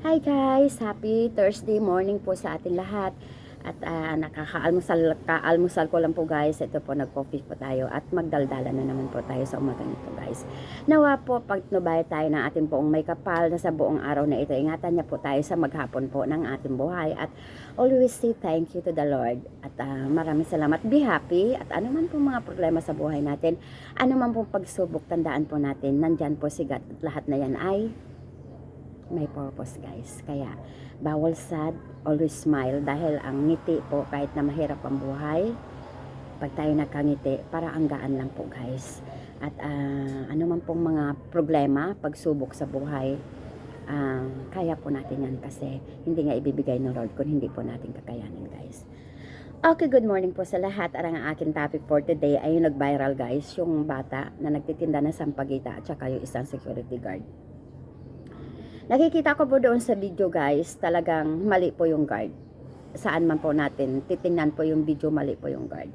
Hi guys! Happy Thursday morning po sa ating lahat. At ah, nakaka-almusal ka-almusal ko lang po guys. Ito po, nag-coffee po tayo at magdaldala na naman po tayo sa umaga nito guys. Nawa po, pag nubay tayo ng ating poong may kapal na sa buong araw na ito, ingatan niya po tayo sa maghapon po ng ating buhay. At always say thank you to the Lord. At ah, maraming salamat. Be happy. At ano man po mga problema sa buhay natin, ano man pong pagsubok, tandaan po natin, nandyan po si God. At lahat na yan ay may purpose guys. Kaya bawal sad, always smile dahil ang ngiti po kahit na mahirap ang buhay, pag tayo nakangiti, para ang gaan lang po guys. At ah, ano man pong mga problema, pagsubok sa buhay, ah, kaya po natin yan kasi hindi nga ibibigay ng Lord kung hindi po natin kakayanin guys. Okay, good morning po sa lahat. Arang ang aking topic for today ay yung nag-viral guys, yung bata na nagtitinda ng sampagita at saka yung isang security guard. Nakikita ko po doon sa video guys, talagang mali po yung guard. Saan man po natin, titingnan po yung video, mali po yung guard.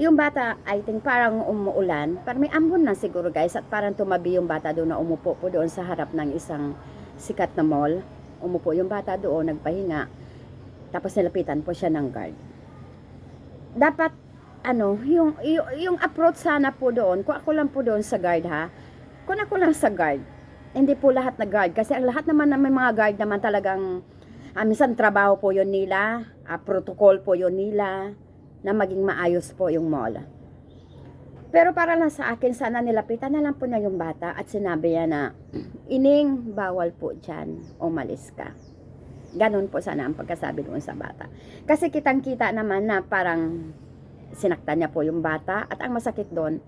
Yung bata, I think parang umuulan, parang may ambon na siguro guys, at parang tumabi yung bata doon na umupo po doon sa harap ng isang sikat na mall. Umupo yung bata doon, nagpahinga, tapos nilapitan po siya ng guard. Dapat, ano, yung, yung, yung approach sana po doon, kung ako lang po doon sa guard ha, kung ako lang sa guard, hindi po lahat na guard. Kasi ang lahat naman na may mga guard naman talagang ah, minsan trabaho po yun nila ah, protocol po yun nila na maging maayos po yung mall. Pero para lang sa akin sana nilapitan na lang po na yung bata at sinabi niya na ining bawal po dyan. Umalis ka. Ganon po sana ang pagkasabi doon sa bata. Kasi kitang kita naman na parang sinaktan niya po yung bata at ang masakit doon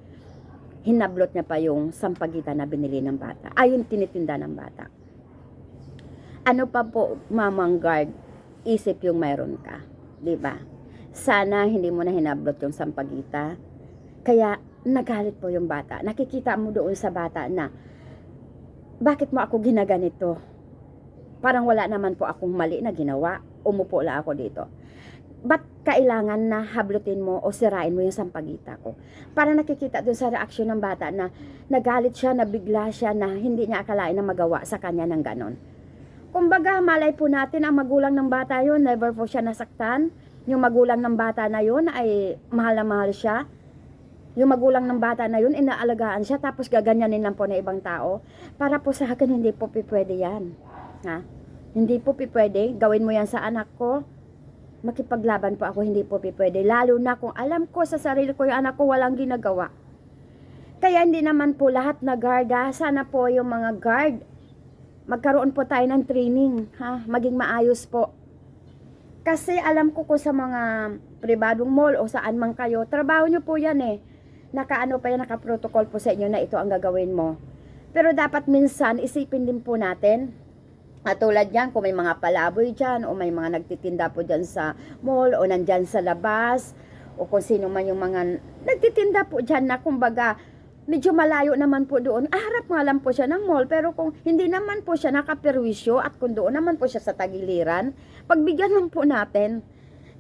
hinablot niya pa yung sampagita na binili ng bata. Ay, yung tinitinda ng bata. Ano pa po, mamang guard, isip yung mayroon ka. ba? Sana hindi mo na hinablot yung sampagita. Kaya, nagalit po yung bata. Nakikita mo doon sa bata na, bakit mo ako ginaganito? Parang wala naman po akong mali na ginawa. Umupo lang ako dito ba't kailangan na hablutin mo o sirain mo yung sampagita ko? Para nakikita dun sa reaksyon ng bata na nagalit siya, nabigla siya, na hindi niya akalain na magawa sa kanya ng ganon. Kumbaga, malay po natin ang magulang ng bata yon never po siya nasaktan. Yung magulang ng bata na yon ay mahal na mahal siya. Yung magulang ng bata na yun, inaalagaan siya, tapos gaganyanin lang po na ibang tao. Para po sa akin, hindi po pipwede yan. Ha? Hindi po pipwede. Gawin mo yan sa anak ko makipaglaban po ako, hindi po pwede. Lalo na kung alam ko sa sarili ko, yung anak ko walang ginagawa. Kaya hindi naman po lahat na guard, ha? Sana po yung mga guard, magkaroon po tayo ng training, ha? Maging maayos po. Kasi alam ko kung sa mga pribadong mall o saan man kayo, trabaho nyo po yan eh. Nakaano pa yan, nakaprotocol po sa inyo na ito ang gagawin mo. Pero dapat minsan, isipin din po natin, at tulad yan, kung may mga palaboy dyan, o may mga nagtitinda po dyan sa mall, o nandyan sa labas, o kung sino man yung mga nagtitinda po dyan na kumbaga, medyo malayo naman po doon. Ah, harap nga lang po siya ng mall, pero kung hindi naman po siya nakaperwisyo, at kung doon naman po siya sa tagiliran, pagbigyan lang po natin.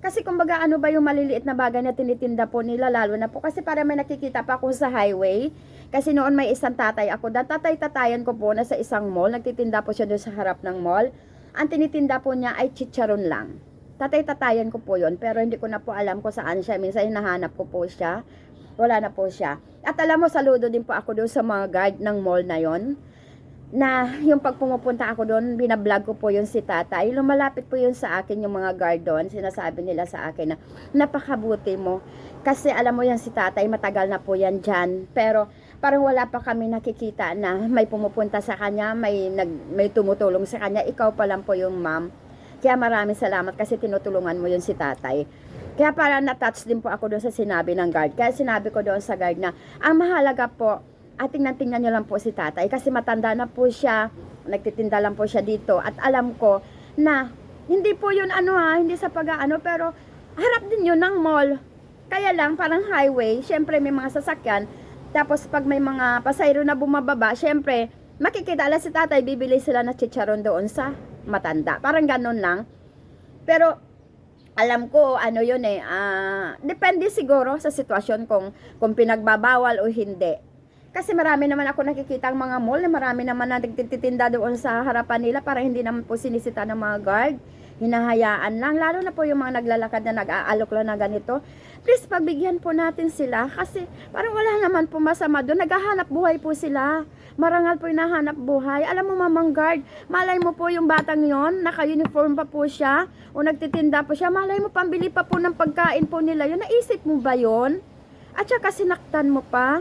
Kasi kumbaga ano ba yung maliliit na bagay na tinitinda po nila lalo na po kasi para may nakikita pa ako sa highway. Kasi noon may isang tatay ako, dan tatay-tatayan ko po na sa isang mall, nagtitinda po siya doon sa harap ng mall. Ang tinitinda po niya ay chicharon lang. Tatay-tatayan ko po yon pero hindi ko na po alam kung saan siya. Minsan hinahanap ko po siya. Wala na po siya. At alam mo, saludo din po ako doon sa mga guard ng mall na yon na yung pag pumupunta ako doon, binablog ko po yun si tatay. Lumalapit po yun sa akin yung mga guard doon. Sinasabi nila sa akin na napakabuti mo. Kasi alam mo yan si tatay, matagal na po yan dyan. Pero parang wala pa kami nakikita na may pumupunta sa kanya, may, nag, may tumutulong sa kanya. Ikaw pa lang po yung ma'am. Kaya maraming salamat kasi tinutulungan mo yun si tatay. Kaya parang na-touch din po ako doon sa sinabi ng guard. Kaya sinabi ko doon sa guard na ang mahalaga po at tingnan-tingnan nyo lang po si tatay kasi matanda na po siya, nagtitinda lang po siya dito at alam ko na hindi po yun ano ha, hindi sa pag-ano pero harap din yun ng mall. Kaya lang parang highway, syempre may mga sasakyan, tapos pag may mga pasayro na bumababa, syempre makikita ala si tatay, bibili sila na chicharon doon sa matanda. Parang ganun lang. Pero alam ko ano yun eh, ah, depende siguro sa sitwasyon kung kung pinagbabawal o hindi. Kasi marami naman ako nakikita ang mga mall, na marami naman na nagtitinda doon sa harapan nila para hindi naman po sinisita ng mga guard. Hinahayaan lang, lalo na po yung mga naglalakad na nag-aalok lang na ganito. Please, pagbigyan po natin sila kasi parang wala naman po masama doon. Naghahanap buhay po sila. Marangal po yung nahanap buhay. Alam mo, mamang guard, malay mo po yung batang yon naka-uniform pa po siya, o nagtitinda po siya, malay mo, pambili pa po ng pagkain po nila yun. Naisip mo ba yon At saka sinaktan mo pa?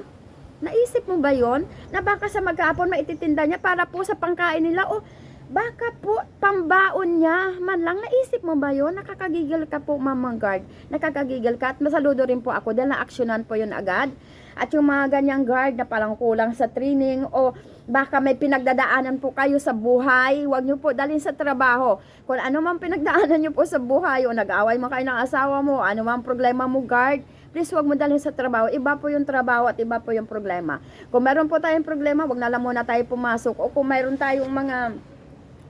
Naisip mo ba yon Na baka sa maghapon maititinda niya para po sa pangkain nila, o baka po pambaon niya? Man lang naisip mo ba yon nakakagigil ka po mamang guard nakakagigil ka at masaludo rin po ako dahil na-actionan po yun agad. At yung mga ganyang guard na parang kulang sa training o baka may pinagdadaanan po kayo sa buhay, huwag nyo po dalhin sa trabaho. Kung ano man pinagdaanan nyo po sa buhay o nag-away mo kayo ng asawa mo, ano man problema mo guard, please huwag mo dalhin sa trabaho. Iba po yung trabaho at iba po yung problema. Kung meron po tayong problema, huwag na lang muna tayo pumasok. O kung mayroon tayong mga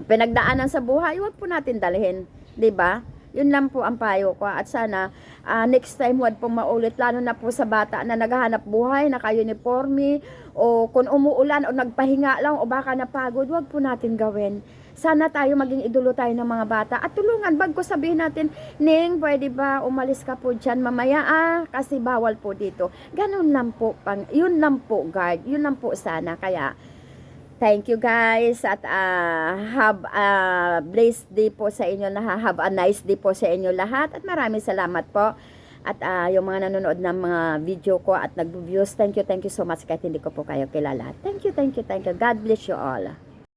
pinagdaanan sa buhay, huwag po natin dalhin. 'di ba? Yun lang po ang payo ko at sana ah, next time huwag po maulit lalo na po sa bata na naghahanap buhay, naka-uniforme o kung umuulan o nagpahinga lang o baka napagod, huwag po natin gawin. Sana tayo maging idolo tayo ng mga bata at tulungan bag ko sabihin natin, Ning, pwede ba umalis ka po dyan mamaya ah, kasi bawal po dito. Ganun lang po, pang, yun lang po guard, yun lang po sana. Kaya Thank you guys at ah, have a blessed day po sa inyo lahat. Have a nice day po sa inyo lahat at maraming salamat po. At ah, yung mga nanonood ng mga video ko at nag-views, thank you, thank you so much kahit hindi ko po kayo kilala. Thank you, thank you, thank you. God bless you all.